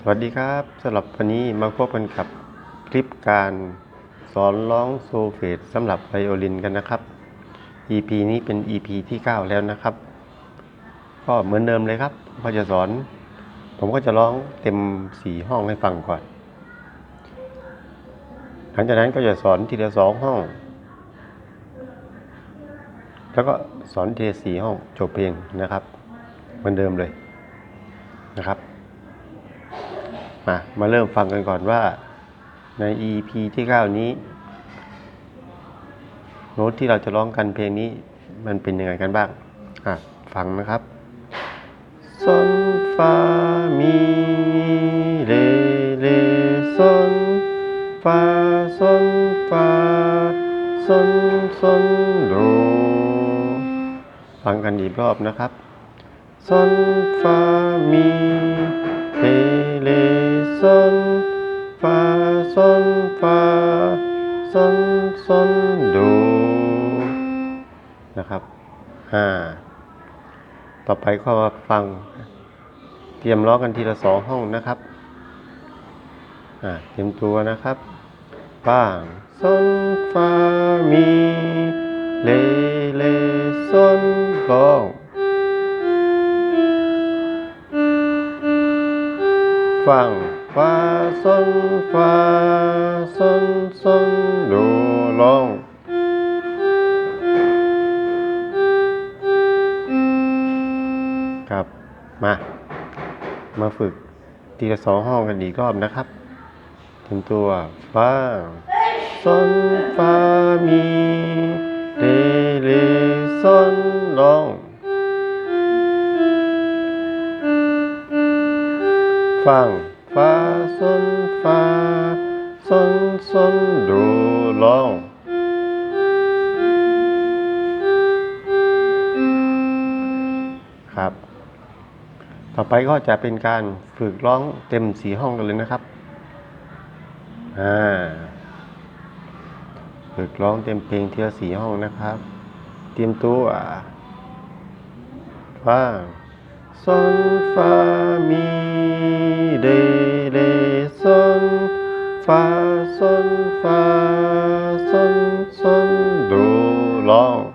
สวัสดีครับสำหรับวันนี้มาพบกันกับคลิปการสอนร้องโซเฟตสำหรับไวโอลินกันนะครับ EP นี้เป็น EP ที่ 9 แล้วนะครับ ก็เหมือนเดิมเลยครับก็จะสอน ผมก็จะร้องเต็ม 4 ห้องให้ฟังก่อน หลังจากนั้นก็จะสอนทีละสองห้อง แล้วก็สอนทีละสี่ห้องจบเพลงนะครับ เหมือนเดิมเลยนะครับ มามาเริ่มฟังกันก่อนว่าใน EP ที่ 9 นี้โน้ตที่เราจะร้องกันเพลงนี้มันเป็นยังไงกันบ้าง อะ ฟังนะครับซอนฟามีเรเรซอนฟาซอนฟาซอนซอนโดฟังกันอีกรอบนะครับซอนฟามีเรเร ซนฟาซนฟาซอนซนโดนะครับห้าต่อไปก็มาฟัง เตรียมร้อกันทีละสองห้องนะครับอ่าเตรียมตัวนะครับป้างซนฟามีเลเลซนร้องฟัง ฟาซนฟาซนซนดร้องครับมา มาฝึกทีละสองห้องกันอีกรอบนะครับถึงตัวฟ้าซนฟามีเรเรซนร้องฟัง ซนฟาซนซนดร้องครับ ต่อไปก็จะเป็นการฝึกร้องเต็มสีห้องกันเลยนะครับอ่าฝึกร้องเต็มเพลงเทีละสีห้องนะครับ เตรียมตัวฟังซอนฟ้ามี เดเรซอนฟาซอนฟาซอนซอนโดร้อ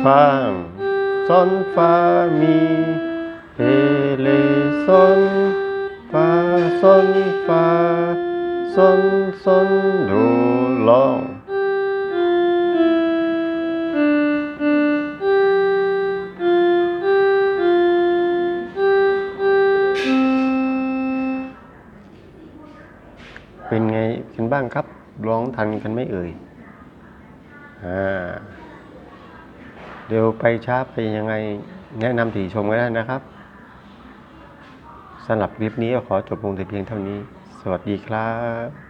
ร้องฟาซอนฟ้ามีเรเลซอนฟ้าซอนฟ้าซอนซอนดร้องเป็นไงกันบ้างครับ ร้องทันกันไหม่เอ่ย อ่า เร็วไปช้าไปยังไงแนะนำถี่ชมก็ได้นะครับสำหรับคลิปนี้ก็ขอจบลงแต่เพียงเท่านี้ สวัสดีครับ